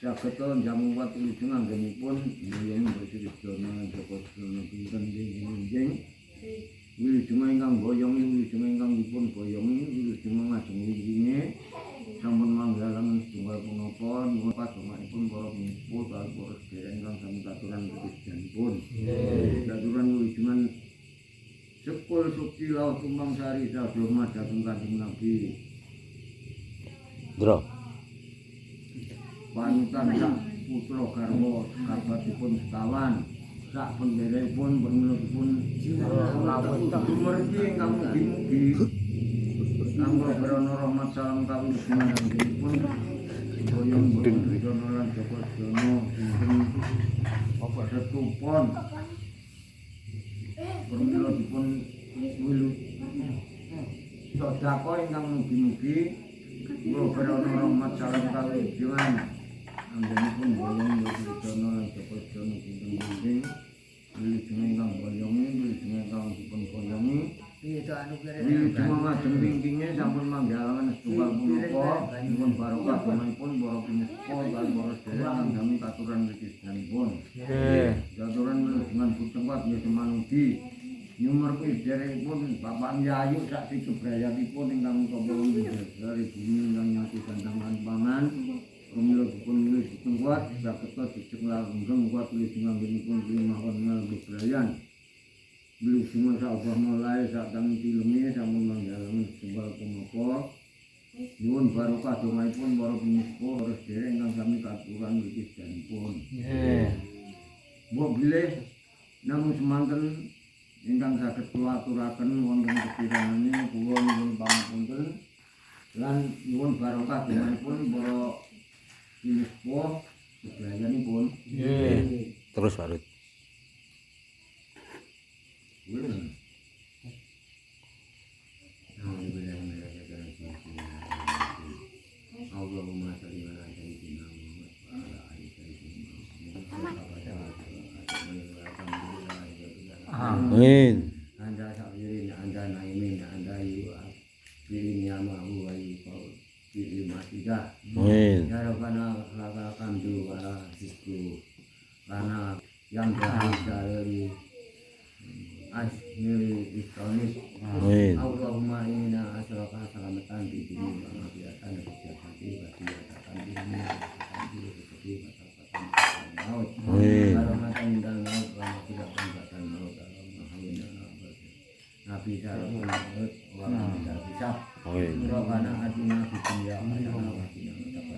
Sageta jamu wat wilujeng anggenipun Mbak Sirjono lan Joko Jono Pinten dingin Wilujeng ingkang boyong wilujeng ingkang dipun boyongi wilujeng ngajeng winginge sampun manggalang setunggal punapa nuwun padomanipun para penipu lan para sedherek ingkang sami katuran kebijakanipun. Katuran wilujengan Sepul sukti laut tumbang sari sabdo madhateng kanjeng Nabi. Dro. Panutan sak putra garwa kabatipun sekawan. Sak penderepun pun Dumergi ingkang mugi-mugi. Kanggo berono rahmat salam kawin pun Boyong boyong Jono lan Joko Jono Dinten Apa setupon Permila dipun Wilu Sodako ingkang mugi-mugi. Kanggo berono rahmat salam kawin Anggenipun boyong boyong Jono lan Joko Jono Dinten Dinten Wilujeng ingkang boyongi, wilujeng ingkang dipun boyongi Wilujeng ngajeng pingpinge sampun barokah pun ingkang kawula dari bumi ingkang nyati gandangan pangan. Dijeng langgeng kuat milih dingambilipun mawon ngal bebrayan. Milih semua saubah mulai saat tangi filmnya sampun manggalangan setunggal punapa. Nyuwun barokah dongaipun para penispo para sedherek ingkang sami katuran wikis danipun. Mbok bilih namung semanten ingkang saged kula aturaken wonten kepiranane kula nyuwun pangapunten lan nyuwun barokah dongaipun para penispo sedayanipun. Terus Barut. Belum. Allahumma salli ala sayyidina Muhammad wa ala ali sayyidina Muhammad. Amin. Anda sabirin, anda naimin, anda yu Birin ya ma'hu wa yu kau Birin matidah Amin. Ya Rabbana laka kamdu wa la syukru Karena yang berharga dari Asmiri istonis. Allahumma inna asraka salamatan di dini wa mafiatan wa siyasati wa siyasatan di dini wa siyasatan di dini wa siyasatan di maut. Salamatan dan maut wa wa siyasatan maut Allahumma hawina Nabi sarapun maut wa mafiatan bisa. Rabbana atina fid dunya hasanah wa qina adzabannar